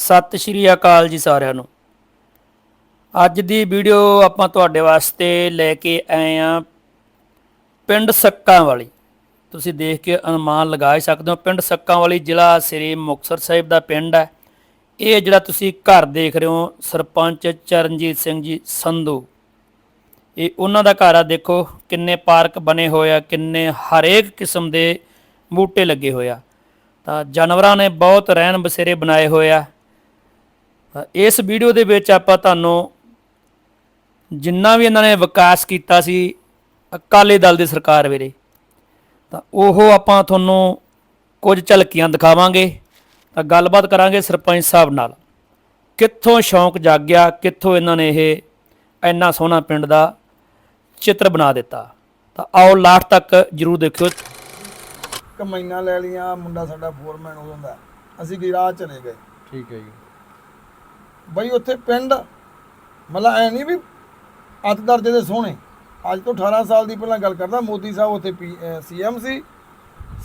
ਸਤਿ ਸ਼੍ਰੀ ਅਕਾਲ ਜੀ ਸਾਰਿਆਂ ਨੂੰ। ਅੱਜ ਦੀ ਵੀਡੀਓ ਆਪਾਂ ਤੁਹਾਡੇ ਵਾਸਤੇ ਲੈ ਕੇ ਆਏ ਆ ਪਿੰਡ ਸੱਕਾਂ ਵਾਲੀ। ਤੁਸੀਂ ਦੇਖ ਕੇ ਅਨੁਮਾਨ ਲਗਾ ਸਕਦੇ ਹੋ, ਪਿੰਡ ਸੱਕਾਂ ਵਾਲੀ ਜ਼ਿਲ੍ਹਾ ਸ੍ਰੀ ਮੁਕਤਸਰ ਸਾਹਿਬ ਦਾ ਪਿੰਡ ਹੈ। ਇਹ ਜਿਹੜਾ ਤੁਸੀਂ ਘਰ ਦੇਖ ਰਹੇ ਹੋ, ਸਰਪੰਚ ਚਰਨਜੀਤ ਸਿੰਘ ਜੀ ਸੰਧੂ। ਇਹ ਉਹਨਾਂ ਦਾ ਘਰ ਆ, ਦੇਖੋ ਕਿੰਨੇ ਪਾਰਕ ਬਣੇ ਹੋਏ ਆ, ਕਿੰਨੇ ਹਰੇਕ ਕਿਸਮ ਦੇ ਬੂਟੇ ਲੱਗੇ ਹੋਏ ਆ। ਤਾਂ ਜਾਨਵਰਾਂ ਨੇ ਬਹੁਤ ਰਹਿਣ ਬਸੇਰੇ ਬਣਾਏ ਹੋਏ ਆ। ਇਸ ਵੀਡੀਓ ਦੇ ਵਿੱਚ ਆਪਾਂ ਤੁਹਾਨੂੰ ਜਿੰਨਾ ਵੀ ਇਹਨਾਂ ਨੇ ਵਿਕਾਸ ਕੀਤਾ ਸੀ ਅਕਾਲੀ ਦਲ ਦੀ ਸਰਕਾਰ ਵੇਲੇ ਤਾਂ ਉਹ ਆਪਾਂ ਤੁਹਾਨੂੰ ਕੁਝ ਝਲਕੀਆਂ ਦਿਖਾਵਾਂਗੇ ਤਾਂ ਗੱਲਬਾਤ ਕਰਾਂਗੇ ਸਰਪੰਚ ਸਾਹਿਬ ਨਾਲ। ਕਿੱਥੋਂ ਸ਼ੌਂਕ ਜਾਗਿਆ ਕਿੱਥੋਂ ਇਹਨਾਂ ਨੇ ਇਹ ਇੰਨਾ ਸੋਹਣਾ ਪਿੰਡ ਦਾ ਚਿੱਤਰ ਬਣਾ ਦਿੱਤਾ। ਤਾਂ ਆਓ ਲਾਸਟ ਤੱਕ ਜਰੂਰ ਦੇਖਿਓ। ਕਮਾਈਆਂ ਲੈ ਲੀਆਂ ਮੁੰਡਾ ਸਾਡਾ ਫੋਰਮੈਨ ਉਦੋਂ ਦਾ ਅਸੀਂ ਗਿਰਾਜ ਚਲੇ ਗਏ। ਠੀਕ ਹੈ ਜੀ। ਬਈ ਉੱਥੇ ਪਿੰਡ ਮਤਲਬ ਐ ਨਹੀਂ ਵੀ ਅੱਤ ਦਰਜੇ ਦੇ ਸੋਹਣੇ। ਅੱਜ ਤੋਂ 18 ਸਾਲ ਦੀ ਪਹਿਲਾਂ ਗੱਲ ਕਰਦਾ ਮੋਦੀ ਸਾਹਿਬ ਉੱਥੇ ਸੀਐਮ ਸੀ।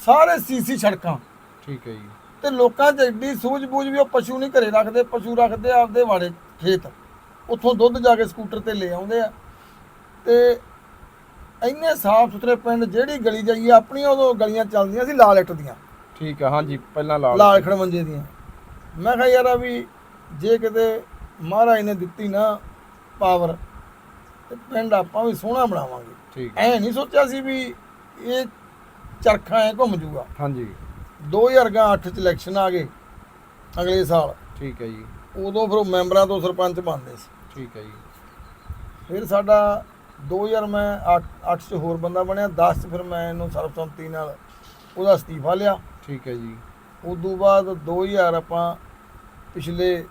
ਸਾਰੇ ਸੀਸੀ ਸੜਕਾਂ। ਠੀਕ ਹੈ ਜੀ। ਤੇ ਲੋਕਾਂ 'ਚ ਐਡੀ ਸੂਝ-ਬੂਝ ਵੀ ਉਹ ਪਸ਼ੂ ਨਹੀਂ ਘਰੇ ਰੱਖਦੇ ਪਸ਼ੂ ਰੱਖਦੇ ਆ ਆਪਦੇ ਵਾੜੇ ਖੇਤ। ਉੱਥੋਂ ਦੁੱਧ ਜਾ ਕੇ ਸਕੂਟਰ ਤੇ ਲੈ ਆਉਂਦੇ ਆ। ਤੇ ਇੰਨੇ ਸਾਫ਼ ਸੁਥਰੇ ਪਿੰਡ ਜਿਹੜੀ ਗਲੀ ਜਾਈਏ ਆਪਣੀਆਂ ਉਦੋਂ ਗਲੀਆਂ ਚੱਲਦੀਆਂ ਸੀ ਲਾਲ ਇੱਟ ਦੀਆਂ। ਠੀਕ ਹੈ ਹਾਂਜੀ ਪਹਿਲਾਂ ਲਾਲ ਲਾਲ ਖੜਵੰਜੇ ਦੀਆਂ। ਮੈਂ ਕਿਹਾ ਯਾਰ ਆ ਵੀ ਜੇ ਕਿਤੇ ਮਹਾਰਾਜ ਨੇ ਦਿੱਤੀ ਨਾ ਪਾਵਰ ਤੇ ਪਿੰਡ ਆਪਾਂ ਵੀ ਸੋਹਣਾ ਬਣਾਵਾਂਗੇ। ਠੀਕ ਐ ਨਹੀਂ ਸੋਚਿਆ ਸੀ ਵੀ ਇਹ ਚਰਖਾ ਐ ਘੁੰਮ ਜੂਗਾ। ਹਾਂਜੀ। 2008 ਚ ਇਲੈਕਸ਼ਨ ਆ ਗਏ ਅਗਲੇ ਸਾਲ। ਠੀਕ ਹੈ ਜੀ। ਉਦੋਂ ਫਿਰ ਉਹ ਮੈਂਬਰਾਂ ਤੋਂ ਸਰਪੰਚ ਬਣਦੇ ਸੀ। ਠੀਕ ਹੈ ਜੀ। ਫਿਰ ਸਾਡਾ 2000 ਮੈਂ 8 ਚ ਹੋਰ ਬੰਦਾ ਬਣਿਆ 10 ਚ ਫਿਰ ਮੈਂ ਇਹਨੂੰ ਸਰਬਸੰਮਤੀ ਨਾਲ ਉਹਦਾ ਅਸਤੀਫਾ ਲਿਆ। ਠੀਕ ਹੈ ਜੀ। ਉਦੋਂ ਬਾਅਦ 2000 ਆਪਾਂ ਪਿਛਲੇ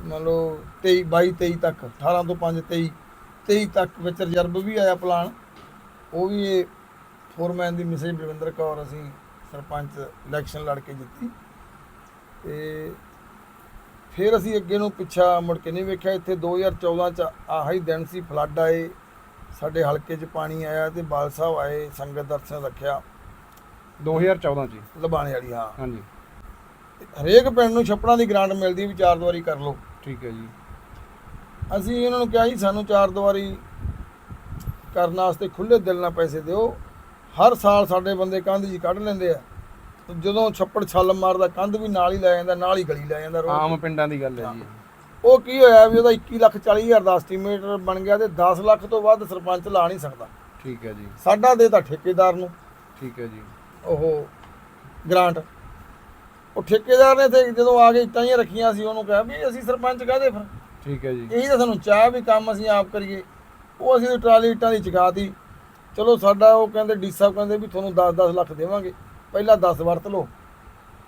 ਮੰਨ ਲਓ 23 22 23 ਤੱਕ 18 ਤੋਂ 5 23 23 ਤੱਕ ਵਿੱਚ ਰਿਜ਼ਰਵ ਵੀ ਆਇਆ ਪਲਾਨ। ਉਹ ਵੀ ਇਹ ਫੋਰਮੈਨ ਦੀ ਮਿਸੇਜ ਬਲਵਿੰਦਰ ਕੌਰ ਅਸੀਂ ਸਰਪੰਚ ਇਲੈਕਸ਼ਨ ਲੜ ਕੇ ਜਿੱਤੀ। ਤੇ ਫਿਰ ਅਸੀਂ ਅੱਗੇ ਨੂੰ ਪਿੱਛਾ ਮੁੜ ਕੇ ਨਹੀਂ ਵੇਖਿਆ। ਇੱਥੇ 2014 ਚ ਆਹੀ ਦਿਨ ਸੀ ਫਲੱਡ ਆਏ ਸਾਡੇ ਹਲਕੇ 'ਚ ਪਾਣੀ ਆਇਆ ਤੇ ਬਾਲ ਸਾਹਿਬ ਆਏ ਸੰਗਤ ਦਰਸ਼ਨ ਰੱਖਿਆ। 2014 ਜੀ ਲਬਾਣੇ ਵਾਲੀ ਹਾਂ। ਹਾਂਜੀ। ਹਰੇਕ ਪਿੰਡ ਨੂੰ ਛੱਪੜਾਂ ਦੀ ਗ੍ਰਾਂਟ ਮਿਲਦੀ ਵੀ ਚਾਰ ਦੀਵਾਰੀ ਕਰ ਲਓ। ਠੀਕ ਹੈ ਜੀ। ਅਸੀਂ ਇਹਨਾਂ ਨੂੰ ਕਿਹਾ ਜੀ ਸਾਨੂੰ ਚਾਰ ਦੀਵਾਰੀ ਕਰਨ ਵਾਸਤੇ ਖੁੱਲੇ ਦਿਲ ਨਾਲ ਪੈਸੇ ਦਿਓ। ਹਰ ਸਾਲ ਸਾਡੇ ਬੰਦੇ ਕੰਧ ਜੀ ਕੱਢ ਲੈਂਦੇ ਆ। ਜਦੋਂ ਛੱਪੜ ਛੱਲ ਮਾਰਦਾ ਕੰਧ ਵੀ ਨਾਲ ਹੀ ਲੈ ਜਾਂਦਾ ਨਾਲ ਹੀ ਗਲੀ ਲੈ ਜਾਂਦਾ ਰੋਡ ਆਮ ਪਿੰਡਾਂ ਦੀ ਗੱਲ ਹੈ ਜੀ। ਉਹ ਕੀ ਹੋਇਆ ਵੀ ਉਹਦਾ 21 ਲੱਖ 40 ਹਜ਼ਾਰ ਦਾ ਐਸਟੀਮੇਟ ਬਣ ਗਿਆ ਤੇ 10 ਲੱਖ ਤੋਂ ਵੱਧ ਸਰਪੰਚ ਲਾ ਨਹੀਂ ਸਕਦਾ। ਠੀਕ ਹੈ ਜੀ। ਸਾਡਾ ਦੇ ਤਾਂ ਠੇਕੇਦਾਰ ਨੂੰ। ਠੀਕ ਹੈ ਜੀ। ਉਹ ਗ੍ਰਾਂਟ। ਉਹ ਠੇਕੇਦਾਰ ਨੇ ਤੇ ਜਦੋਂ ਆ ਕੇ ਇੱਟਾਂ ਹੀ ਰੱਖੀਆਂ ਸੀ ਉਹਨੂੰ ਕਿਹਾ ਵੀ ਅਸੀਂ ਸਰਪੰਚ ਕਾਹਦੇ ਫਿਰ? ਠੀਕ ਹੈ ਜੀ। ਇਹੀ ਤਾਂ ਸਾਨੂੰ ਚਾਹ ਵੀ ਕੰਮ ਅਸੀਂ ਆਪ ਕਰੀਏ। ਉਹ ਅਸੀਂ ਟਰਾਲੀ ਇੱਟਾਂ ਦੀ ਚੁਕਾਤੀ। ਚਲੋ ਸਾਡਾ ਉਹ ਕਹਿੰਦੇ ਡੀ ਸਾਹਿਬ ਕਹਿੰਦੇ ਵੀ ਤੁਹਾਨੂੰ 10-10 ਲੱਖ ਦੇਵਾਂਗੇ। ਪਹਿਲਾਂ 10 ਵਰਤ ਲਓ।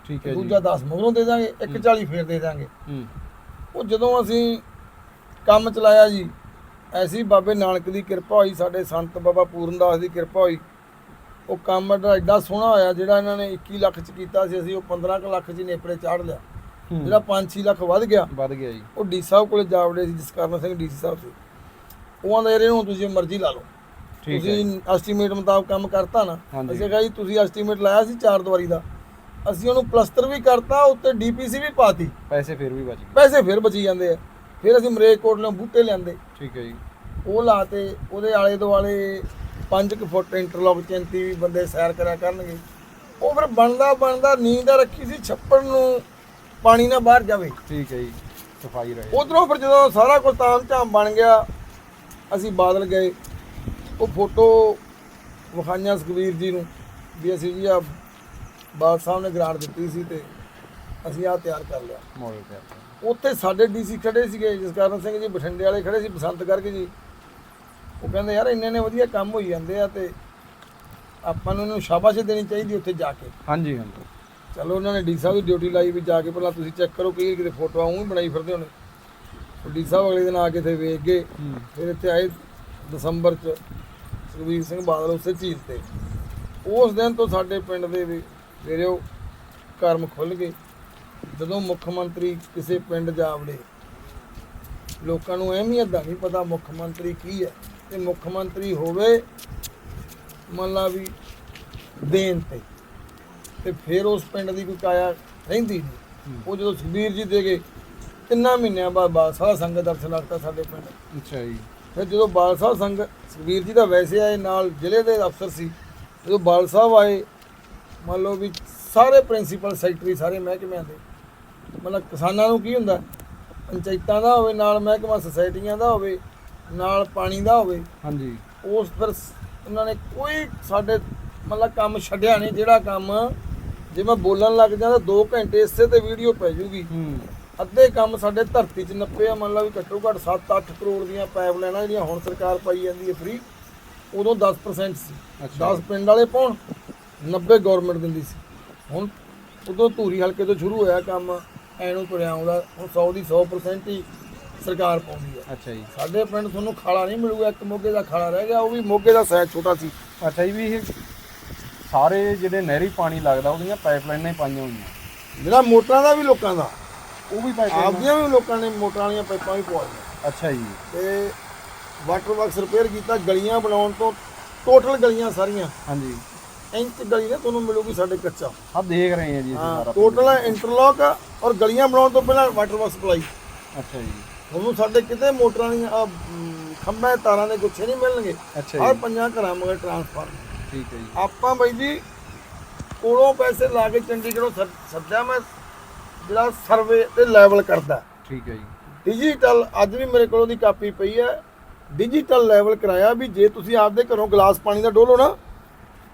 ਠੀਕ ਹੈ ਜੀ। ਦੂਜਾ 10 ਮਗਰੋਂ ਦੇ ਦਾਂਗੇ 140 ਫੇਰ ਦੇ ਦਾਂਗੇ। ਹੂੰ। ਉਹ ਜਦੋਂ ਅਸੀਂ ਕੰਮ ਚਲਾਇਆ ਜੀ ਐਸੀ ਬਾਬੇ ਨਾਨਕ ਦੀ ਕਿਰਪਾ ਹੋਈ ਸਾਡੇ ਸੰਤ ਬਾਬਾ ਪੂਰਨਦਾਸ ਦੀ ਕਿਰਪਾ ਹੋਈ ਉਹ ਕੰਮ ਦਾ ਐਡਾ ਸੋਹਣਾ ਹੋਇਆ ਜਿਹੜਾ ਇਹਨਾਂ ਨੇ 21 ਲੱਖ ਚ ਕੀਤਾ ਸੀ ਅਸੀਂ ਉਹ 15 ਕੁ ਲੱਖ ਚ ਹੀ ਨੇਪਰੇ ਚਾੜ ਲਿਆ। ਜਿਹੜਾ 5-6 ਲੱਖ ਵੱਧ ਗਿਆ। ਵੱਧ ਗਿਆ ਜੀ। ਉਹ ਡੀ ਸਾਹਿਬ ਕੋਲੇ ਜਾ ਵੜੇ ਸੀ ਜਸਕਰਨ ਸਿੰਘ ਡੀਸੀ ਸਾਹਿਬ ਸੀ। ਉਹ ਯਾਰ ਇਹਨੂੰ ਤੁਸੀਂ ਮਰਜ਼ੀ ਲਾ ਲਓ। ਤੁਸੀਂ ਐਸਟੀਮੇਟ ਮੁਤਾਬਕ ਕੰਮ ਕਰਤਾ ਨਾ। ਅਸੀਂ ਕਿਹਾ ਜੀ ਤੁਸੀਂ ਐਸਟੀਮੇਟ ਲਾਇਆ ਸੀ ਚਾਰ ਦੀਵਾਰੀ ਦਾ। ਅਸੀਂ ਉਹਨੂੰ ਪਲਸਤਰ ਵੀ ਕਰਤਾ ਉੱਤੇ ਡੀਪੀਸੀ ਵੀ ਪਾਤੀ। ਪੈਸੇ ਫਿਰ ਵੀ ਬਚ ਗਏ। ਪੈਸੇ ਫਿਰ ਬਚੀ ਜਾਂਦੇ ਆ। ਫਿਰ ਅਸੀਂ ਮਰੇਕ ਕੋਟ ਨੂੰ ਬੂਟੇ ਲਿਆਂਦੇ। ਠੀਕ ਹੈ ਜੀ। ਉਹ ਲਾਤੇ ਉਹਦੇ ਆਲੇ ਦੁਆਲੇ 5 ਕੁ ਫੁੱਟ ਇੰਟਰਲੌਕ ਚਿੰਤੀ ਵੀ ਬੰਦੇ ਸੈਰ ਕਰਿਆ ਕਰਨਗੇ। ਉਹ ਫਿਰ ਬਣਦਾ ਬਣਦਾ ਨੀਂਦ ਰੱਖੀ ਸੀ ਛੱਪੜ ਨੂੰ ਪਾਣੀ ਨਾ ਬਾਹਰ ਜਾਵੇ। ਠੀਕ ਹੈ ਜੀ ਸਫ਼ਾਈ ਰਹੇ। ਉਧਰੋਂ ਫਿਰ ਜਦੋਂ ਸਾਰਾ ਕੁਝ ਤਾਮ ਝਾਮ ਬਣ ਗਿਆ ਅਸੀਂ ਬਾਦਲ ਗਏ। ਉਹ ਫੋਟੋ ਵਿਖਾਈਆਂ ਸੁਖਵੀਰ ਜੀ ਨੂੰ ਵੀ ਅਸੀਂ ਜੀ ਆ ਬਾਦ ਸਾਹਿਬ ਨੇ ਗ੍ਰਾਂਟ ਦਿੱਤੀ ਸੀ ਤੇ ਅਸੀਂ ਆ ਤਿਆਰ ਕਰ ਲਿਆ। ਮੋਡਲ ਤੇ ਆਪਾਂ। ਉੱਥੇ ਸਾਡੇ ਡੀਸੀ ਖੜੇ ਸੀਗੇ ਜਸਕਰਨ ਸਿੰਘ ਜੀ ਬਠਿੰਡੇ ਵਾਲੇ ਖੜੇ ਸੀ ਬਸੰਤ ਕਰਕੇ ਜੀ। ਉਹ ਕਹਿੰਦੇ ਯਾਰ ਇੰਨੇ ਨੇ ਵਧੀਆ ਕੰਮ ਹੋਈ ਜਾਂਦੇ ਆ ਤੇ ਆਪਾਂ ਨੂੰ ਇਹਨੂੰ ਸ਼ਾਬਾਸ਼ ਦੇਣੀ ਚਾਹੀਦੀ ਉੱਥੇ ਜਾ ਕੇ। ਹਾਂਜੀ ਹਾਂਜੀ। ਚਲੋ ਉਹਨਾਂ ਨੇ ਡੀ ਸਾਹਿਬ ਦੀ ਡਿਊਟੀ ਲਾਈ ਵੀ ਜਾ ਕੇ ਪਹਿਲਾਂ ਤੁਸੀਂ ਚੈੱਕ ਕਰੋ ਕਈ ਕਿਤੇ ਫੋਟੋਆਂ ਉਹ ਵੀ ਬਣਾਈ ਫਿਰਦੇ ਹੋਣੇ। ਡੀ ਸਾਹਿਬ ਅਗਲੇ ਦਿਨ ਆ ਕੇ ਇੱਥੇ ਵੇਖ ਗਏ। ਫਿਰ ਇੱਥੇ ਆਏ ਦਸੰਬਰ ਚ ਸੁਖਬੀਰ ਸਿੰਘ ਬਾਦਲ ਉਸੇ ਚੀਜ਼ ਤੇ। ਉਸ ਦਿਨ ਤੋਂ ਸਾਡੇ ਪਿੰਡ ਦੇ ਵੀ ਮੇਰੇ ਉਹ ਕਰਮ ਖੁੱਲ ਗਏ। ਜਦੋਂ ਮੁੱਖ ਮੰਤਰੀ ਕਿਸੇ ਪਿੰਡ ਜਾ ਵੜੇ ਲੋਕਾਂ ਨੂੰ ਅਹਿਮੀਅਤ ਦਾ ਨਹੀਂ ਪਤਾ ਮੁੱਖ ਮੰਤਰੀ ਕੀ ਹੈ। ਤੇ ਮੁੱਖ ਮੰਤਰੀ ਹੋਵੇ ਮੰਨ ਲਾ ਵੀ ਦੇਣ ਤੇ। ਤੇ ਫਿਰ ਉਸ ਪਿੰਡ ਦੀ ਕੋਈ ਕਾਇਆ ਰਹਿੰਦੀ ਨਹੀਂ। ਉਹ ਜਦੋਂ ਸੁਖਬੀਰ ਜੀ ਦੇ ਗਏ ਤਿੰਨਾਂ ਮਹੀਨਿਆਂ ਬਾਅਦ ਬਾਦਸ਼ਾਹ ਸੰਗਤ ਦਰਸ਼ਨ ਲੱਗਦਾ ਸਾਡੇ ਪਿੰਡ। ਅੱਛਾ ਜੀ। ਫਿਰ ਜਦੋਂ ਬਾਲ ਸਾਹਿਬ ਸੰਗ ਸੁਖਬੀਰ ਜੀ ਦਾ ਵੈਸੇ ਆਏ ਨਾਲ ਜ਼ਿਲ੍ਹੇ ਦੇ ਅਫਸਰ ਸੀ। ਜਦੋਂ ਬਾਲ ਸਾਹਿਬ ਆਏ ਮੰਨ ਲਓ ਵੀ ਸਾਰੇ ਪ੍ਰਿੰਸੀਪਲ ਸੈਕਟਰੀ ਸਾਰੇ ਮਹਿਕਮਿਆਂ ਦੇ। ਮਤਲਬ ਕਿਸਾਨਾਂ ਨੂੰ ਕੀ ਹੁੰਦਾ? ਪੰਚਾਇਤਾਂ ਦਾ ਹੋਵੇ ਨਾਲ ਮਹਿਕਮਾ ਸੁਸਾਇਟੀਆਂ ਦਾ ਹੋਵੇ ਨਾਲ ਪਾਣੀ ਦਾ ਹੋਵੇ ਹਾਂਜੀ। ਉਸ ਪਰ ਉਹਨਾਂ ਨੇ ਕੋਈ ਸਾਡੇ ਮਤਲਬ ਕੰਮ ਛੱਡਿਆ ਨਹੀਂ ਜਿਹੜਾ ਕੰਮ ਜੇ ਮੈਂ ਬੋਲਣ ਲੱਗ ਜਾਂਦਾ 2 ਘੰਟੇ ਇਸੇ ਤੇ ਵੀਡੀਓ ਪੈ ਜੂਗੀ। ਹੂੰ। ਅੱਧੇ ਕੰਮ ਸਾਡੇ ਧਰਤੀ 'ਚ ਨੱਪੇ ਆ ਮੰਨ ਲਾ ਵੀ ਘੱਟੋ ਘੱਟ 7-8 ਕਰੋੜ ਦੀਆਂ ਪਾਈਪ ਲਾਈਨਾਂ ਜਿਹੜੀਆਂ ਹੁਣ ਸਰਕਾਰ ਪਾਈ ਜਾਂਦੀ ਹੈ ਫ੍ਰੀ ਉਦੋਂ 10% ਸੀ। ਅੱਛਾ। 10 ਪਿੰਡ ਵਾਲੇ ਪਾਉਣ 90 ਗਵਰਨਮੈਂਟ ਦਿੰਦੀ ਸੀ। ਹੁਣ ਉਦੋਂ ਧੂਰੀ ਹਲਕੇ ਤੋਂ ਸ਼ੁਰੂ ਹੋਇਆ ਕੰਮ ਐਨੂੰ ਤੁਰਿਆ ਆਉਂਦਾ ਹੁਣ 100 ਦੀ 100% ਹੀ ਸਰਕਾਰ ਪਾਉਂਦੀ ਹੈ ਅੱਛਾ ਜੀ। ਸਾਡੇ ਪਿੰਡ ਤੁਹਾਨੂੰ ਖਾਲਾ ਨਹੀਂ ਮਿਲੂਗਾ ਇੱਕ ਮੋਗੇ ਦਾ ਖਾਲਾ ਰਹਿ ਗਿਆ ਉਹ ਵੀ ਮੋਗੇ ਦਾ ਸਾਈਜ਼ ਛੋਟਾ ਸੀ। ਅੱਛਾ ਜੀ ਵੀ ਇਹ ਸਾਰੇ ਜਿਹੜੇ ਨਹਿਰੀ ਪਾਣੀ ਲੱਗਦਾ ਉਹਦੀਆਂ ਪਾਈਪਲਾਈਨਾਂ ਹੀ ਪਾਈਆਂ ਹੋਈਆਂ। ਜਿਹੜਾ ਮੋਟਰਾਂ ਦਾ ਵੀ ਲੋਕਾਂ ਦਾ। ਉਹ ਵੀ ਪਾਈਪਲਾਈਨ। ਆਪਦੀਆਂ ਵੀ ਲੋਕਾਂ ਨੇ ਮੋਟਰਾਂ ਵਾਲੀਆਂ ਪਾਈਪਾਂ ਵੀ ਪਵਾਈਆਂ ਅੱਛਾ ਜੀ। ਤੇ ਵਾਟਰ ਵਰਕਸ ਰਿਪੇਅਰ ਕੀਤਾ ਗਲੀਆਂ ਬਣਾਉਣ ਤੋਂ ਟੋਟਲ ਗਲੀਆਂ ਸਾਰੀਆਂ। ਹਾਂਜੀ। ਇੰਚ ਗਲੀ ਨੇ ਤੁਹਾਨੂੰ ਮਿਲੂਗੀ ਸਾਡੇ ਕੱਚਾ। ਆ ਦੇਖ ਰਹੇ ਹਾਂ ਜੀ ਅਸੀਂ ਸਾਰਾ ਟੋਟਲ ਇੰਟਰਲੌਕ ਔਰ ਗਲੀਆਂ ਬਣਾਉਣ ਤੋਂ ਪਹਿਲਾਂ ਵਾਟਰ ਵਰਕ ਸਪਲਾਈ ਅੱਛਾ ਜੀ। ਤੁਹਾਨੂੰ ਸਾਡੇ ਕਿਤੇ ਮੋਟਰਾਂ ਦੀਆਂ ਖੰਭੇ ਤਾਰਾਂ ਦੇ ਗੁੱਛੇ ਨਹੀਂ ਮਿਲਣਗੇ। ਅੱਛਾ ਜੀ। ਪੰਜਾਂ ਘਰਾਂ ਮਗਰ ਟਰਾਂਸਫਾਰਮਰ ਠੀਕ ਹੈ ਜੀ। ਆਪਾਂ ਬਾਈ ਜੀ ਕੋਲੋਂ ਪੈਸੇ ਲਾ ਕੇ ਚੰਡੀਗੜ੍ਹੋਂ ਸੱਦ- ਸੱਦਿਆ ਮੈਂ ਜਿਹੜਾ ਸਰਵੇ ਤੇ ਲੈਵਲ ਕਰਦਾ। ਠੀਕ ਹੈ ਜੀ। ਡਿਜੀਟਲ ਅੱਜ ਵੀ ਮੇਰੇ ਕੋਲ ਉਹਦੀ ਕਾਪੀ ਪਈ ਹੈ। ਡਿਜੀਟਲ ਲੈਵਲ ਕਰਾਇਆ ਵੀ ਜੇ ਤੁਸੀਂ ਆਪਦੇ ਘਰੋਂ ਗਲਾਸ ਪਾਣੀ ਦਾ ਡੋਲੋ ਨਾ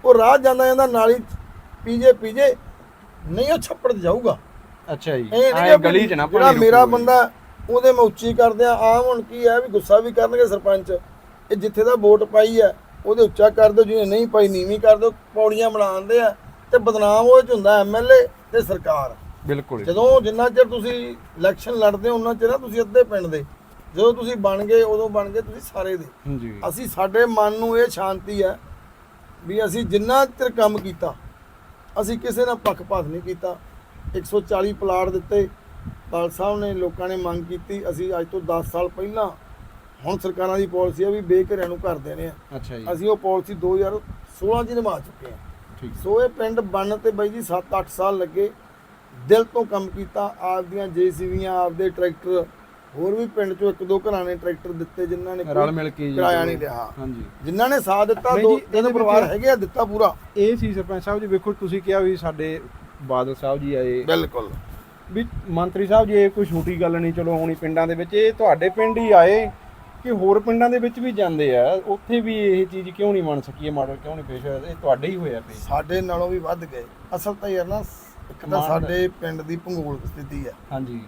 ਉਹ ਰਾਹ ਜਾਂਦਾ ਜਾਂਦਾ ਨਾਲੀ ਪੀਜੇ ਪੀਜੇ ਨਹੀਂ ਉਹ ਛੱਪੜ ਜਾਊਗਾ। ਅੱਛਾ ਜੀ। ਐਂ ਗਲੀ 'ਚ ਨਾ ਪਾਣੀ ਮੇਰਾ। ਬੰਦਾ ਉਹਦੇ ਮੈਂ ਉੱਚੀ ਕਰਦੇ ਆ ਆਮ ਹੁਣ ਕੀ ਹੈ ਵੀ ਗੁੱਸਾ ਵੀ ਕਰਨਗੇ ਸਰਪੰਚ। ਇਹ ਜਿੱਥੇ ਦਾ ਵੋਟ ਪਾਈ ਹੈ ਉਹਦੇ ਉੱਚਾ ਕਰ ਦਿਓ ਜਿਹਨੇ ਨਹੀਂ ਪਾਈ ਨੀਵੀਂ ਕਰ ਦਿਓ ਪੌੜੀਆਂ ਬਣਾਉਂਦੇ ਆ ਤੇ ਬਦਨਾਮ ਉਹ ਚ ਹੁੰਦਾ ਐਮਐਲਏ ਤੇ ਸਰਕਾਰ। ਬਿਲਕੁਲ। ਜਦੋਂ ਜਿੰਨਾ ਚਿਰ ਤੁਸੀਂ ਇਲੈਕਸ਼ਨ ਲੜਦੇ ਹੋ ਉਹਨਾਂ ਚਿਰ ਤੁਸੀਂ ਅੱਧੇ ਪਿੰਡ ਦੇ। ਜਦੋਂ ਤੁਸੀਂ ਬਣ ਗਏ ਉਦੋਂ ਬਣ ਗਏ ਤੁਸੀਂ ਸਾਰੇ ਦੇ। ਅਸੀਂ ਸਾਡੇ ਮਨ ਨੂੰ ਇਹ ਸ਼ਾਂਤੀ ਹੈ ਵੀ ਅਸੀਂ ਜਿੰਨਾ ਚਿਰ ਕੰਮ ਕੀਤਾ ਅਸੀਂ ਕਿਸੇ ਨਾਲ ਪੱਖਪਾਤ ਨਹੀਂ ਕੀਤਾ। 140 ਪਲਾਟ ਦਿੱਤੇ ਪਾਲ ਸਾਹਿਬ ਨੇ ਲੋਕਾਂ ਨੇ ਮੰਗ ਕੀਤੀ ਅਸੀਂ ਅੱਜ ਤੋਂ 10 ਸਾਲ ਪਹਿਲਾਂ ਹੁਣ ਸਰਕਾਰਾਂ ਦੀ ਪਾਲਿਸੀ ਹੈ ਵੀ ਬੇਘਰਿਆਂ ਨੂੰ ਘਰ ਦੇਣੇ ਆ। ਅੱਛਾ ਜੀ। ਅਸੀਂ ਉਹ ਪਾਲਿਸੀ 2016 ਚ ਨਿਭਾ ਚੁੱਕੇ ਠੀਕ। ਸੋ ਇਹ ਪਿੰਡ ਬਣਨ ਤੇ ਬਾਈ ਜੀ 7-8 ਸਾਲ ਲੱਗੇ ਦਿਲ ਤੋਂ ਕੰਮ ਕੀਤਾ ਆਪਦੀਆਂ ਜੇਸੀਬੀਆਂ ਆਪਦੇ ਟਰੈਕਟਰ ਹੋਰ ਵੀ ਪਿੰਡ ਚੋਂ ਇੱਕ ਦੋ ਘਰਾਂ ਨੇ ਟਰੈਕਟਰ ਦਿੱਤੇ ਜਿਨ੍ਹਾਂ ਨੇ ਰਲ ਮਿਲ ਕੇ ਕਿਰਾਇਆ ਨਹੀਂ ਲਿਆ ਹਾਂਜੀ। ਜਿਨ੍ਹਾਂ ਨੇ ਸਾਥ ਦਿੱਤਾ ਦੋ ਤਿੰਨ ਪਰਿਵਾਰ ਹੈਗੇ ਆ ਦਿੱਤਾ ਪੂਰਾ। ਇਹ ਸੀ ਸਰਪੰਚ ਸਾਹਿਬ ਜੀ ਵੇਖੋ ਤੁਸੀਂ ਕਿਹਾ ਵੀ ਸਾਡੇ ਬਾਦਲ ਸਾਹਿਬ ਜੀ ਆਏ। ਬਿਲਕੁਲ। ਵੀ ਮੰਤਰੀ ਸਾਹਿਬ ਜੀ ਇਹ ਕੋਈ ਛੋਟੀ ਗੱਲ ਨਹੀਂ ਚਲੋ ਹੋਣੀ ਪਿੰਡਾਂ ਦੇ ਵਿੱਚ ਇਹ ਤੁਹਾਡੇ ਪਿੰਡ ਹੀ ਆਏ ਕਿ ਹੋਰ ਪਿੰਡਾਂ ਦੇ ਵਿੱਚ ਵੀ ਜਾਂਦੇ ਆ। ਉੱਥੇ ਵੀ ਇਹ ਚੀਜ਼ ਕਿਉਂ ਨਹੀਂ ਬਣ ਸਕੀ ਇਹ ਮਾਡਲ ਕਿਉਂ ਨਹੀਂ ਪੇਸ਼ ਹੋਇਆ? ਇਹ ਤੁਹਾਡੇ ਹੀ ਹੋਇਆ ਪੇ ਸਾਡੇ ਨਾਲੋਂ ਵੀ ਵੱਧ ਗਏ। ਅਸਲ ਤਾਂ ਯਾਰ ਨਾ ਇੱਕ ਤਾਂ ਸਾਡੇ ਪਿੰਡ ਦੀ ਭੂਗੋਲਿਕ ਸਥਿਤੀ ਹੈ ਹਾਂਜੀ।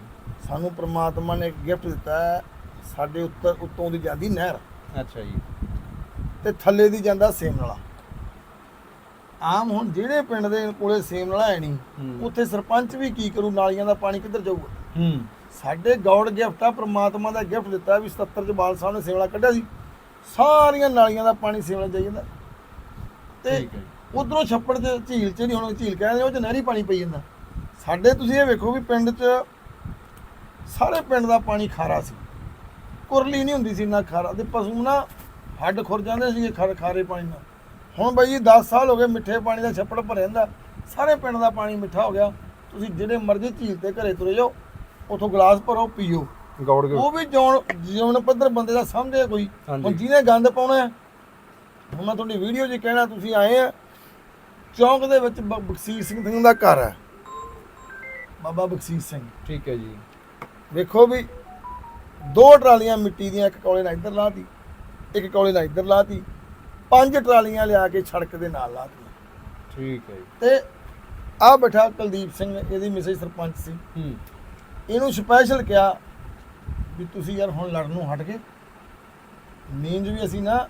ਸਾਨੂੰ ਪ੍ਰਮਾਤਮਾ ਨੇ ਇੱਕ ਗਿਫਟ ਦਿੱਤਾ ਹੈ ਸਾਡੇ ਉੱਤਰ ਉੱਤੋਂ ਦੀ ਜਾਂਦੀ ਨਹਿਰ। ਅੱਛਾ ਜੀ। ਤੇ ਥੱਲੇ ਦੀ ਜਾਂਦਾ ਸੇਮ ਨਾਲਾ। ਆਮ ਹੁਣ ਜਿਹੜੇ ਪਿੰਡ ਦੇ ਕੋਲੇ ਸੇਮ ਨਾਲਾ ਹੈ। ਨਹੀਂ। ਉੱਥੇ ਸਰਪੰਚ ਵੀ ਕੀ ਕਰੂ ਨਾਲੀਆਂ ਦਾ ਪਾਣੀ ਕਿੱਧਰ ਜਾਊਗਾ? ਹੂੰ। ਸਾਡੇ ਗੌਡ ਗਿਫਟ ਆ ਪ੍ਰਮਾਤਮਾ ਦਾ ਗਿਫਟ ਦਿੱਤਾ ਵੀ 77 ਚ ਬਾਲ ਸਾਹਿਬ ਨੇ ਸੇਵਲਾ ਕੱਢਿਆ ਸੀ। ਸਾਰੀਆਂ ਨਾਲੀਆਂ ਦਾ ਪਾਣੀ ਸੇਵਲਾ ਜਾਈ ਜਾਂਦਾ। ਤੇ। ਉਧਰੋਂ ਛੱਪੜ ਚ ਝੀਲ ਚ ਨਹੀਂ ਹੁਣ ਝੀਲ ਕਹਿੰਦੇ ਉਹ ਚ ਨਹਿਰੀ ਪਾਣੀ ਪਈ ਜਾਂਦਾ। ਸਾਡੇ ਤੁਸੀਂ ਇਹ ਵੇਖੋ ਵੀ ਪਿੰਡ ਚ ਸਾਰੇ ਪਿੰਡ ਦਾ ਪਾਣੀ ਖਾਰਾ ਸੀ। ਕੁਰਲੀ ਨਹੀਂ ਹੁੰਦੀ ਸੀ ਨਾ ਖਾਰਾ। ਤੇ ਪਸ਼ੂ ਨਾ ਹੱਡ ਖੁਰ ਜਾਂਦੇ ਸੀ ਖਰ ਖਾਰੇ ਪਾਣੀ ਨਾਲ। ਹੁਣ ਬਾਈ ਜੀ 10 ਸਾਲ ਹੋ ਗਏ ਮਿੱਠੇ ਪਾਣੀ ਦਾ ਛੱਪੜ ਭਰਿਆ ਜਾਂਦਾ ਸਾਰੇ ਪਿੰਡ ਦਾ ਪਾਣੀ ਮਿੱਠਾ ਹੋ ਗਿਆ। ਤੁਸੀਂ ਜਿਹੜੇ ਮਰਜ਼ੀ ਝੀਲ ਤੇ ਘਰੇ ਤੁਰੇ ਜਾਓ ਉਥੋਂ ਗਲਾਸ ਭਰੋ ਪੀਓ। ਗੌੜ ਉਹ ਵੀ ਜੌਣ ਜੀਵਨ ਪੱਧਰ ਬੰਦੇ ਦਾ ਸਮਝੇ ਕੋਈ। ਹੁਣ ਜਿਹਨੇ ਗੰਦ ਪਾਉਣਾ ਹੁਣ ਮੈਂ ਤੁਹਾਡੀ ਵੀਡੀਓ 'ਚ ਕਹਿਣਾ ਤੁਸੀਂ ਆਏ ਆ ਚੌਂਕ ਦੇ ਵਿੱਚ ਬ- ਬਖਸ਼ੀਸ਼ ਸਿੰਘ ਸਿੰਘ ਦਾ ਘਰ ਹੈ। ਬਾਬਾ ਬਖਸ਼ੀਸ਼ ਸਿੰਘ। ਠੀਕ ਹੈ ਜੀ। ਵੇਖੋ ਵੀ ਦੋ ਟਰਾਲੀਆਂ ਮਿੱਟੀ ਦੀਆਂ ਇੱਕ ਕੌਲੇ ਨਾਲ ਇੱਧਰ ਲਾਤੀ ਇੱਕ ਕੌਲੇ ਨਾਲ ਇੱਧਰ ਲਾਤੀ। ਪੰਜ ਟਰਾਲੀਆਂ ਲਿਆ ਕੇ ਸੜਕ ਦੇ ਨਾਲ ਲਾਤੀ ਠੀਕ ਹੈ ਜੀ। ਤੇ ਆ ਬੈਠਾ ਕੁਲਦੀਪ ਸਿੰਘ ਇਹਦੀ ਮਿਸੇਜ ਸਰਪੰਚ ਸੀ। ਹੂੰ। ਇਹਨੂੰ ਸਪੈਸ਼ਲ ਕਿਹਾ ਵੀ ਤੁਸੀਂ ਯਾਰ ਹੁਣ ਲੜਨ ਨੂੰ ਹਟ ਗਏ। ਨੀਂਦ ਵੀ ਅਸੀਂ ਨਾ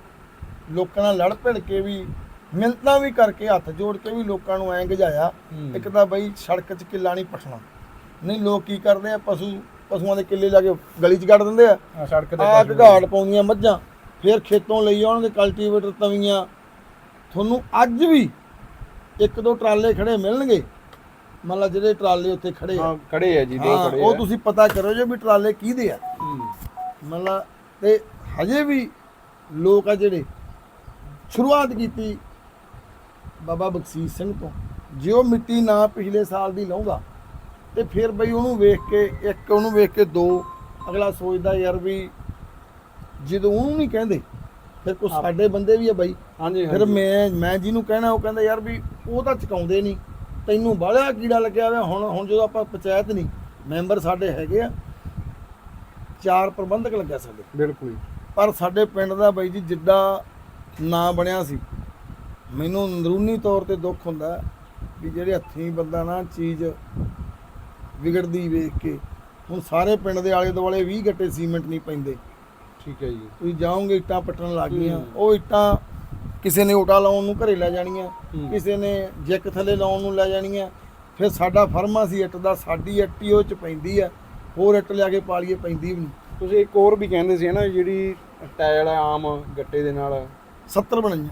ਲੋਕਾਂ ਨਾਲ ਲੜ ਭਿੜ ਕੇ ਵੀ ਮਿੰਤਾਂ ਵੀ ਕਰਕੇ ਹੱਥ ਜੋੜ ਕੇ ਵੀ ਲੋਕਾਂ ਨੂੰ ਐਂ ਗਜਾਇਆ। ਇੱਕ ਤਾਂ ਬਈ ਸੜਕ 'ਚ ਕਿੱਲਾ ਨਹੀਂ ਪਟਣਾ। ਨਹੀਂ ਲੋਕ ਕੀ ਕਰਦੇ ਆ? ਪਸ਼ੂ ਪਸ਼ੂਆਂ ਦੇ ਕਿੱਲੇ ਲਾ ਕੇ ਗਲੀ 'ਚ ਕੱਢ ਦਿੰਦੇ ਆ। ਸੜਕ ਤੇ ਆ ਘਾੜ ਪਾਉਂਦੀਆਂ ਮੱਝਾਂ। ਫਿਰ ਖੇਤੋਂ ਲਈ ਆਉਣਗੇ ਕਲਟੀਵੇਟਰ ਤਵੀਆਂ। ਤੁਹਾਨੂੰ ਅੱਜ ਵੀ ਇੱਕ ਦੋ ਟਰਾਲੇ ਖੜੇ ਮਿਲਣਗੇ। ਮੰਨ ਲਾ ਜਿਹੜੇ ਟਰਾਲੇ ਉੱਥੇ ਖੜੇ ਆ। ਹਾਂ ਖੜੇ ਆ ਜੀ ਦੋ ਹਾਂ, ਖੜੇ ਉਹ ਆ। ਤੁਸੀਂ ਪਤਾ ਕਰੋ ਜੇ ਵੀ ਟਰਾਲੇ ਕਿਹਦੇ ਆ। ਹੂੰ। ਮਤਲਬ ਤੇ ਹਜੇ ਵੀ ਲੋਕ ਆ ਜਿਹੜੇ ਸ਼ੁਰੂਆਤ ਕੀਤੀ ਬਾਬਾ ਬਖਸ਼ੀਸ਼ ਸਿੰਘ ਤੋਂ। ਜੇ ਉਹ ਮਿੱਟੀ ਨਾ ਪਿਛਲੇ ਸਾਲ ਦੀ ਲਾਉਂਦਾ ਤੇ ਫਿਰ ਬਈ ਉਹਨੂੰ ਵੇਖ ਕੇ ਇੱਕ ਉਹਨੂੰ ਵੇਖ ਕੇ ਦੋ ਅਗਲਾ ਸੋਚਦਾ ਯਾਰ ਵੀ ਜਦੋਂ ਉਹਨੂੰ ਨਹੀਂ ਕਹਿੰਦੇ ਫਿਰ ਕੋ ਸਾਡੇ ਬੰਦੇ ਵੀ ਆ ਬਾਈ। ਹਾਂਜੀ ਫਿਰ ਮੈਂ ਮੈਂ ਜਿਹਨੂੰ ਕਹਿਣਾ ਉਹ ਕਹਿੰਦਾ ਯਾਰ ਵੀ ਉਹ ਤਾਂ ਚਕਾਉਂਦੇ ਨਹੀਂ। ਤੈਨੂੰ ਬਾਹਲਾ ਕੀੜਾ ਲੱਗਿਆ ਹੋਇਆ ਹੁਣ ਹੁਣ ਜਦੋਂ ਆਪਾਂ ਪੰਚਾਇਤ ਨਹੀਂ ਮੈਂਬਰ ਸਾਡੇ ਹੈਗੇ ਆ ਚਾਰ ਪ੍ਰਬੰਧਕ ਲੱਗਿਆ ਸਾਡੇ। ਬਿਲਕੁਲ। ਪਰ ਸਾਡੇ ਪਿੰਡ ਦਾ ਬਾਈ ਜੀ ਜਿੱਡਾ ਨਾਂ ਬਣਿਆ ਸੀ ਮੈਨੂੰ ਅੰਦਰੂਨੀ ਤੌਰ ਤੇ ਦੁੱਖ ਹੁੰਦਾ ਵੀ ਜਿਹੜੇ ਹੱਥੀਂ ਬੰਦਾ ਨਾ ਚੀਜ਼ ਵਿਗੜਦੀ ਵੇਖ ਕੇ ਹੁਣ ਸਾਰੇ ਪਿੰਡ ਦੇ ਆਲੇ ਦੁਆਲੇ 20 ਗੱਟੇ ਸੀਮੈਂਟ ਨਹੀਂ ਪੈਂਦੇ। ਠੀਕ ਹੈ ਜੀ। ਤੁਸੀਂ ਜਾਓਗੇ ਇੱਟਾਂ ਪੱਟਣ ਲੱਗ ਗਈਆਂ। ਉਹ ਇੱਟਾਂ ਕਿਸੇ ਨੇ ਓਟਾ ਲਾਉਣ ਨੂੰ ਘਰੇ ਲੈ ਜਾਣੀਆਂ। ਕਿਸੇ ਨੇ ਜਿੱਕ ਥੱਲੇ ਲਾਉਣ ਨੂੰ ਲੈ ਜਾਣੀਆਂ। ਫਿਰ ਸਾਡਾ ਫਰਮਾ ਸੀ ਇੱਟ ਦਾ ਸਾਡੀ ਇੱਟ ਹੀ ਉਹ ਚ ਪੈਂਦੀ ਆ। ਹੋਰ ਇੱਟ ਲਿਆ ਕੇ ਪਾਲੀਏ ਪੈਂਦੀ ਵੀ ਨਹੀਂ। ਤੁਸੀਂ ਇੱਕ ਹੋਰ ਵੀ ਕਹਿੰਦੇ ਸੀ ਨਾ ਜਿਹੜੀ ਟਾਇਲ ਆਮ ਗੱਟੇ ਦੇ ਨਾਲ। 70 ਬਣਾਈਆਂ।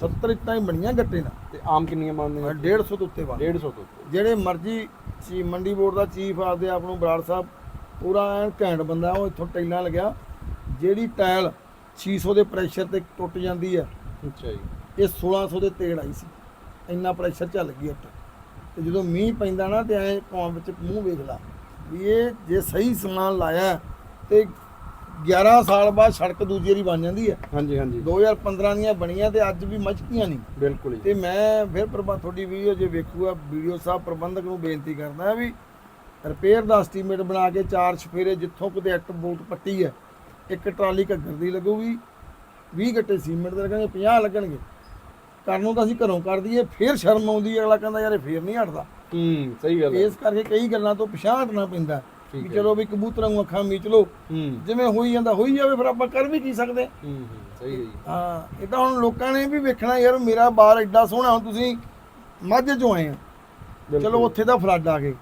70 ਇੱਟਾਂ ਹੀ ਬਣੀਆਂ ਗੱਟੇ ਨਾਲ। ਤੇ ਆਮ ਕਿੰਨੀਆਂ ਬਣਦੀਆਂ? 150 ਤੋਂ ਉੱਤੇ ਬਣ 150 ਤੋਂ ਉੱਤੇ। ਜਿਹੜੇ ਮਰਜ਼ੀ ਚੀ ਮੰਡੀ ਬੋਰਡ ਦਾ ਚੀਫ ਆਪਦੇ ਆਪ ਨੂੰ ਬਰਾੜ ਸਾਹਿਬ ਪੂਰਾ ਐਨ ਘੈਂਟ ਬੰਦਾ ਉਹ ਇੱਥੋਂ ਟੈਲਾਂ ਲੱਗਿਆ। ਜਿਹੜੀ ਟਾਇਲ 600 ਦੇ ਪ੍ਰੈਸ਼ਰ ਤੇ ਟੁੱਟ ਜਾਂਦੀ ਆ ਅੱਛਾ ਜੀ। ਇਹ 1600 ਦੇ ਤੇੜ ਆਈ ਸੀ। ਇੰਨਾ ਪ੍ਰੈਸ਼ਰ ਚੱਲ ਗਈ ਉੱਤੇ ਤੇ ਜਦੋਂ ਮੀਂਹ ਪੈਂਦਾ ਨਾ ਤੇ ਐ ਕੌਮ ਵਿੱਚ ਮੂੰਹ ਵੇਖ ਲਾ ਵੀ ਇਹ ਜੇ ਸਹੀ ਸਮਾਨ ਲਾਇਆ ਤੇ 11 ਸਾਲ ਬਾਅਦ ਸੜਕ ਦੂਜੀ ਵਾਰੀ ਬਣ ਜਾਂਦੀ ਹੈ ਹਾਂਜੀ ਹਾਂਜੀ। 2015 ਦੀਆਂ ਬਣੀਆਂ ਤੇ ਅੱਜ ਵੀ ਮਚਕੀਆਂ ਨਹੀਂ। ਬਿਲਕੁਲ ਜੀ। ਤੇ ਮੈਂ ਫਿਰ ਪ੍ਰਬੰਧ ਤੁਹਾਡੀ ਵੀਡੀਓ ਜੇ ਵੇਖੂਗਾ ਵੀਡੀਓ ਸਾਹਿਬ ਪ੍ਰਬੰਧਕ ਨੂੰ ਬੇਨਤੀ ਕਰਦਾ ਵੀ ਰਿਪੇਅਰ ਦਾ ਐਸਟੀਮੇਟ ਬਣਾ ਕੇ ਚਾਰ ਛਫੇਰੇ ਜਿੱਥੋਂ ਕਿਤੇ ਐਕਟ ਬੋਟ ਪੱਟੀ ਹੈ ਇੱਕ ਟਰਾਲੀ ਘੱਗਰ ਦੀ ਲੱਗੂਗੀ 20 ਗੱਟੇ ਸੀਮੈਂਟ ਦੇ ਲੱਗਣਗੇ 50 ਲੱਗਣਗੇ। ਕਰਨ ਨੂੰ ਤਾਂ ਅਸੀਂ ਘਰੋਂ ਕਰ ਦਈਏ ਫਿਰ ਸ਼ਰਮ ਆਉਂਦੀ ਹੈ ਅਗਲਾ ਕਹਿੰਦਾ ਯਾਰ ਇਹ ਫੇਰ ਨਹੀਂ ਹਟਦਾ। ਹੂੰ ਸਹੀ ਗੱਲ ਹੈ। ਇਸ ਕਰਕੇ ਕਈ ਗੱਲਾਂ ਤੋਂ ਪਿਛਾਂਹ ਹਟਣਾ ਪੈਂਦਾ ਵੀ। ਚਲੋ ਵੀ ਕਬੂਤਰਾਂ ਨੂੰ ਅੱਖਾਂ ਮੀਚ ਹੂੰ। ਜਿਵੇਂ ਹੋਈ ਜਾਂਦਾ ਹੋਈ ਜਾਵੇ ਫਿਰ ਆਪਾਂ ਕਰ ਵੀ ਕੀ ਸਕਦੇ? ਹੂੰ ਹੂੰ, ਸਹੀ ਹੈ ਇਹ ਤਾਂ ਹੁਣ ਲੋਕਾਂ ਨੇ ਵੀ ਵੇਖਣਾ ਯਾਰ ਮੇਰਾ ਬਾਰ ਐਡਾ ਸੋਹਣਾ ਹੁਣ ਤੁਸੀਂ ਮਾਝੇ ਚੋਂ ਆਏ ਆ। ਚਲੋ ਉੱਥੇ ਦਾ ਫਲੱਡ ਆ ਗਏ।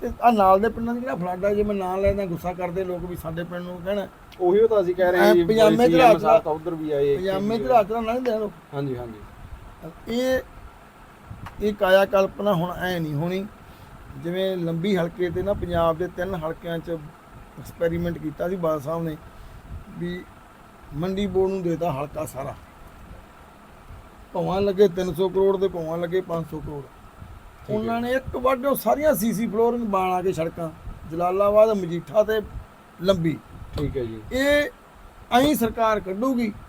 ਤੇ ਆ ਨਾਲ ਦੇ ਪਿੰਡਾਂ ਦੀ ਜਿਹੜਾ ਫਲੱਡ ਆ? ਜੇ ਮੈਂ ਨਾਂ ਲੈਦਾ ਗੁੱਸਾ ਕਰਦੇ ਲੋਕ ਵੀ ਸਾਡੇ ਪਿੰਡ ਨੂੰ ਕਹਿਣਾ ਉਹੀ ਉਹ ਤਾਂ ਅਸੀਂ ਕਹਿ ਰਹੇ ਹਾਂ ਜੀ ਪਜਾਮੇ CM ਚੜਾ- ਸਾਹਿਬ ਤਾਂ ਉਧਰ ਵੀ ਆਏ ਪਜਾਮੇ ਚ ਰਾਤ ਨਾਲ ਲੰਘਦੇ ਆ ਲੋਕ ਹਾਂਜੀ ਹਾਂਜੀ। ਇਹ ਇਹ ਕਾਇਆ ਕਲਪਨਾ ਹੁਣ ਐ ਨਹੀਂ ਹੋਣੀ। ਜਿਵੇਂ ਲੰਬੀ ਹਲਕੇ ਤੇ ਨਾ ਪੰਜਾਬ ਦੇ ਤਿੰਨ ਹਲਕਿਆਂ 'ਚ ਐਕਸਪੈਰੀਮੈਂਟ ਕੀਤਾ ਸੀ ਬਾਦਲ ਸਾਹਿਬ ਨੇ ਵੀ ਮੰਡੀ ਬੋਰਡ ਨੂੰ ਦੇਤਾ ਹਲਕਾ ਸਾਰਾ। ਭਵਾਂ ਲੱਗੇ 300 ਕਰੋੜ ਦੇ ਭਵਾਂ ਲੱਗੇ 500 ਕਰੋੜ। ਉਹਨਾਂ ਨੇ ਇੱਕ ਵਾਰ ਸਾਰੀਆਂ ਸੀਸੀ ਫਲੋਰਿੰਗ ਬਣਾ ਕੇ ਸੜਕਾਂ ਜਲਾਲਾਬਾਦ ਮਜੀਠਾ ਤੇ ਲੰਬੀ। ਠੀਕ ਹੈ ਜੀ। ਇਹ ਐਂ ਸਰਕਾਰ ਕੱਢੂਗੀ।